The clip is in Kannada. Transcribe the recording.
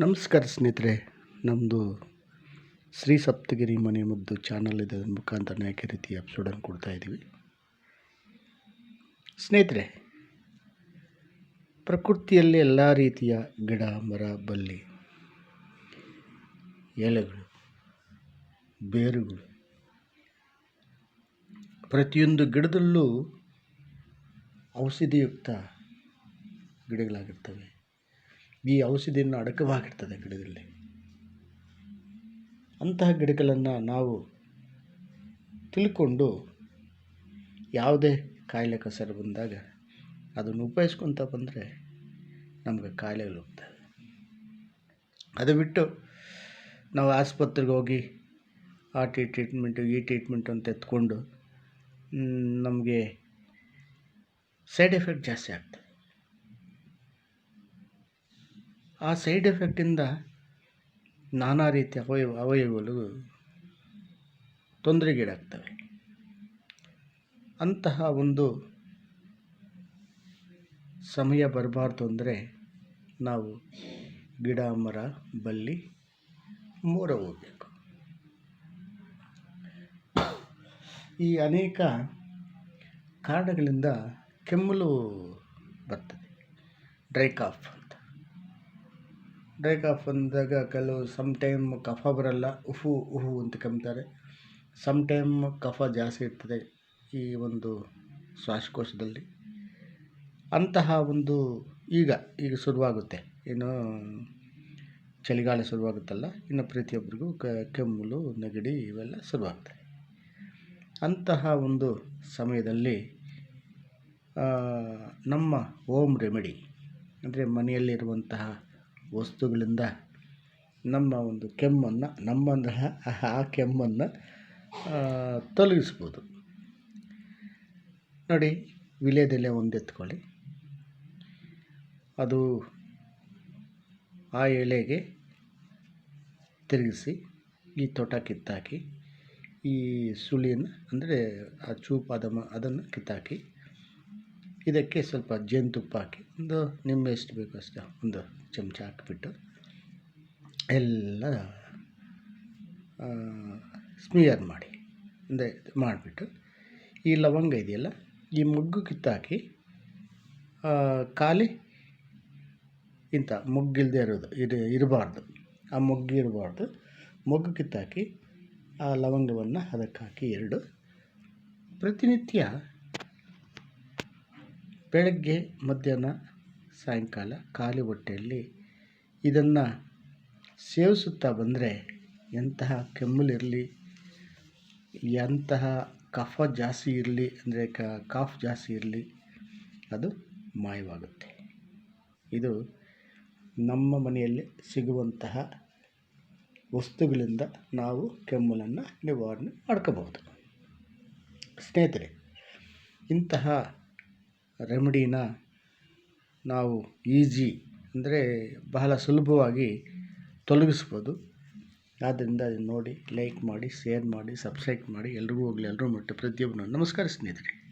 ನಮಸ್ಕಾರ ಸ್ನೇಹಿತರೆ ನಮ್ಮದು ಶ್ರೀ ಸಪ್ತಗಿರಿ ಮನೆ ಮುದ್ದು ಚಾನಲ್ ಇದೆ, ಅದರ ಮುಖಾಂತರ ಅನೇಕ ರೀತಿಯ ಎಪಿಸೋಡನ್ನು ಕೊಡ್ತಾ ಇದ್ದೀವಿ. ಸ್ನೇಹಿತರೆ, ಪ್ರಕೃತಿಯಲ್ಲಿ ಎಲ್ಲ ರೀತಿಯ ಗಿಡ, ಮರ, ಬಳ್ಳಿ, ಎಲೆಗಳು, ಬೇರುಗಳು ಪ್ರತಿಯೊಂದು ಗಿಡದಲ್ಲೂ ಔಷಧಿಯುಕ್ತ ಗಿಡಗಳಾಗಿರ್ತವೆ. ಈ ಔಷಧಿಯನ್ನು ಅಡಕವಾಗಿರ್ತದೆ ಗಿಡದಲ್ಲಿ. ಅಂತಹ ಗಿಡಗಳನ್ನು ನಾವು ತಿಳ್ಕೊಂಡು ಯಾವುದೇ ಕಾಯಿಲೆ ಕಸರು ಬಂದಾಗ ಅದನ್ನು ಉಪಯೋಗಿಸ್ಕೊತ ಬಂದರೆ ನಮಗೆ ಕಾಯಿಲೆಗಳು ಹೋಗ್ತವೆ ಅದು ಬಿಟ್ಟು ನಾವು ಆಸ್ಪತ್ರೆಗೆ ಹೋಗಿ ಆ ಟಿ ಟ್ರೀಟ್ಮೆಂಟು ಈ ಟ್ರೀಟ್ಮೆಂಟು ಅಂತ ಎತ್ಕೊಂಡು ನಮಗೆ ಸೈಡ್ ಎಫೆಕ್ಟ್ ಜಾಸ್ತಿ ಆಗ್ತದೆ. ಆ ಸೈಡ್ ಎಫೆಕ್ಟಿಂದ ನಾನಾ ರೀತಿಯ ಅವಯವ, ಅವಯವಗಳು ತೊಂದರೆಗೀಡಾಗ್ತವೆ. ಅಂತಹ ಒಂದು ಸಮಯ ಬರಬಾರ್ದು ಅಂದರೆ ನಾವು ಗಿಡ, ಮರ ಬಲ್ಲಿ ಮೋಡ ಹೋಗಬೇಕು. ಈ ಅನೇಕ ಕಾರಣಗಳಿಂದ ಕೆಮ್ಮಲು ಬರ್ತದೆ. ಡ್ರೈ ಕಾಫ್ ಡ್ರೈ ಕಾಫ್ ಅಂದಾಗ ಕೆಲವು ಸಮ್ ಟೈಮ್ ಕಫ ಬರಲ್ಲ ಉಫು ಉಹು ಅಂತ ಕೆಮ್ತಾರೆ ಸಮ್ ಟೈಮ್ ಕಫ ಜಾಸ್ತಿ ಇರ್ತದೆ ಈ ಒಂದು ಶ್ವಾಸಕೋಶದಲ್ಲಿ. ಅಂತಹ ಒಂದು ಈಗ ಈಗ ಶುರುವಾಗುತ್ತೆ. ಏನು ಚಳಿಗಾಲ ಶುರುವಾಗುತ್ತಲ್ಲ, ಇನ್ನು ಪ್ರತಿಯೊಬ್ಬರಿಗೂ ಕೆಮ್ಮಲು, ನೆಗಡಿ ಇವೆಲ್ಲ ಶುರುವಾಗ್ತವೆ ಅಂತಹ ಒಂದು ಸಮಯದಲ್ಲಿ ನಮ್ಮ ಹೋಮ್ ರೆಮಿಡಿ, ಅಂದರೆ ಮನೆಯಲ್ಲಿರುವಂತಹ ವಸ್ತುಗಳಿಂದ ನಮ್ಮ ಒಂದು ಕೆಮ್ಮನ್ನು ನಮ್ಮಂತಹ ಆ ಕೆಮ್ಮನ್ನು ತೊಲಗಿಸ್ಬೋದು. ನೋಡಿ ವಿಲೇದೆಲೆ ಒಂದು ಎತ್ಕೊಳ್ಳಿ ಅದು ಆ ಎಲೆಗೆ ತಿರುಗಿಸಿ, ಈ ತೋಟ ಕಿತ್ತಾಕಿ, ಈ ಸುಳಿಯನ್ನು ಅಂದರೆ ಆ ಚೂಪಾದ ಮ, ಅದನ್ನು ಕಿತ್ತಾಕಿ ಇದಕ್ಕೆ ಸ್ವಲ್ಪ ಜೇನುತುಪ್ಪ ಹಾಕಿ ಒಂದು ನಿಂಬೆ ಎಷ್ಟು ಬೇಕು ಅಷ್ಟು ಒಂದು ಚಮಚ ಹಾಕಿಬಿಟ್ಟು ಎಲ್ಲ ಸ್ಮಿಯರ್ ಮಾಡಿ, ಅಂದರೆ ಮಾಡಿಬಿಟ್ಟು ಈ ಲವಂಗ ಇದೆಯಲ್ಲ, ಈ ಮೊಗ್ಗು ಕಿತ್ತಾಕಿ ಖಾಲಿ ಇಂಥ ಮೊಗ್ಗಿಲ್ಲದೆ ಇರೋದು, ಇದು ಇರಬಾರ್ದು, ಆ ಮೊಗ್ಗು ಇರಬಾರ್ದು, ಮೊಗ್ಗು ಕಿತ್ತಾಕಿ ಆ ಲವಂಗವನ್ನು ಅದಕ್ಕೆ ಹಾಕಿ ಎರಡು. ಪ್ರತಿನಿತ್ಯ ಬೆಳಗ್ಗೆ, ಮಧ್ಯಾಹ್ನ, ಸಾಯಂಕಾಲ ಖಾಲಿ ಹೊಟ್ಟೆಯಲ್ಲಿ ಇದನ್ನು ಸೇವಿಸುತ್ತಾ ಬಂದರೆ ಎಂತಹ ಕೆಮ್ಮಲಿರಲಿ ಎಂತಹ ಕಫ ಜಾಸ್ತಿ ಇರಲಿ, ಅಂದರೆ ಕಾಫ್ ಜಾಸ್ತಿ ಇರಲಿ, ಅದು ಮಾಯವಾಗುತ್ತೆ. ಇದು ನಮ್ಮ ಮನೆಯಲ್ಲಿ ಸಿಗುವಂತಹ ವಸ್ತುಗಳಿಂದ ನಾವು ಕೆಮ್ಮಲನ್ನು ನಿವಾರಣೆ ಮಾಡ್ಕೋಬಹುದು. ಸ್ನೇಹಿತರೆ, ಇಂತಹ ರೆಮಿಡಿನ ನಾವು ಈಜಿ ಅಂದರೆ ಬಹಳ ಸುಲಭವಾಗಿ ತೊಲಗಿಸ್ಬೋದು. ಆದ್ದರಿಂದ ಅದನ್ನು ನೋಡಿ, ಲೈಕ್ ಮಾಡಿ, ಶೇರ್ ಮಾಡಿ, ಸಬ್ಸ್ಕ್ರೈಬ್ ಮಾಡಿ. ಎಲ್ರಿಗೂ ಹೋಗಲಿ ಎಲ್ಲರೂ ಮಟ್ಟ ಪ್ರತಿಯೊಬ್ಬನು. ನಮಸ್ಕಾರ ಸ್ನೇಹಿತರೆ.